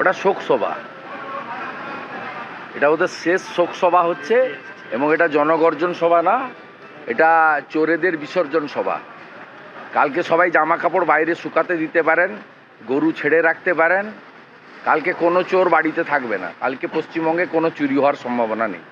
ওটা শোকসভা এটা ওদের শেষ শোকসভা হচ্ছে এবং এটা জনগর্জন সভা না এটা চোরেদের বিসর্জন সভা। কালকে সবাই জামা কাপড় বাইরে শুকাতে দিতে পারেন গরু ছেড়ে রাখতে পারেন। কালকে কোনো চোর বাড়িতে থাকবে না। কালকে পশ্চিমবঙ্গে কোনো চুরি হওয়ার সম্ভাবনা নেই?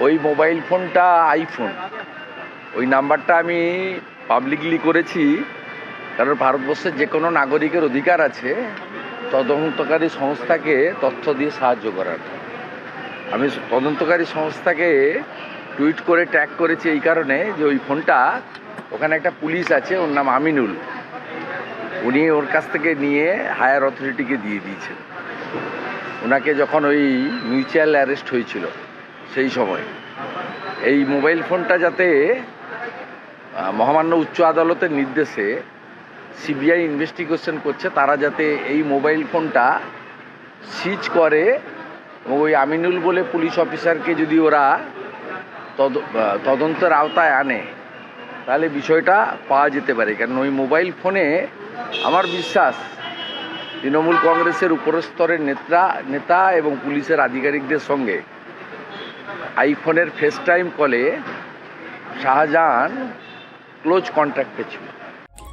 ওই মোবাইল ফোনটা আইফোন ওই নাম্বারটা আমি পাবলিকলি করেছি। কারণ ভারতবর্ষের যে কোনো নাগরিকের অধিকার আছে, তদন্তকারী সংস্থাকে তথ্য দিয়ে সাহায্য করার। আমি তদন্তকারী সংস্থাকে টুইট করে ট্যাগ করেছি এই কারণে যে ওই ফোনটা, ওখানে একটা পুলিশ আছে, ওর নাম আমিনুল। উনি ওর কাছ থেকে নিয়ে হায়ার অথরিটিকে দিয়ে দিয়েছেন। ওনাকে যখন ওই মিউচুয়াল অ্যারেস্ট হয়েছিল সেই সময়, এই মোবাইল ফোনটা যাতে মহামান্য উচ্চ আদালতের নির্দেশে সিবিআই ইনভেস্টিগেশন করছে, তারা যাতে এই মোবাইল ফোনটা সিজ করে এবং ওই আমিনুল বলে পুলিশ অফিসারকে যদি ওরা তদ তদন্তের আওতায় আনে, তাহলে বিষয়টা পাওয়া যেতে পারে। কারণ ওই মোবাইল ফোনে আমার বিশ্বাস তৃণমূল কংগ্রেসের উপরস্তরের নেতা নেতা এবং পুলিশের আধিকারিকদের সঙ্গে আইফোনের ফেস টাইম কলে শাহজাহান ক্লোজ কন্ট্যাক্টে ছিল।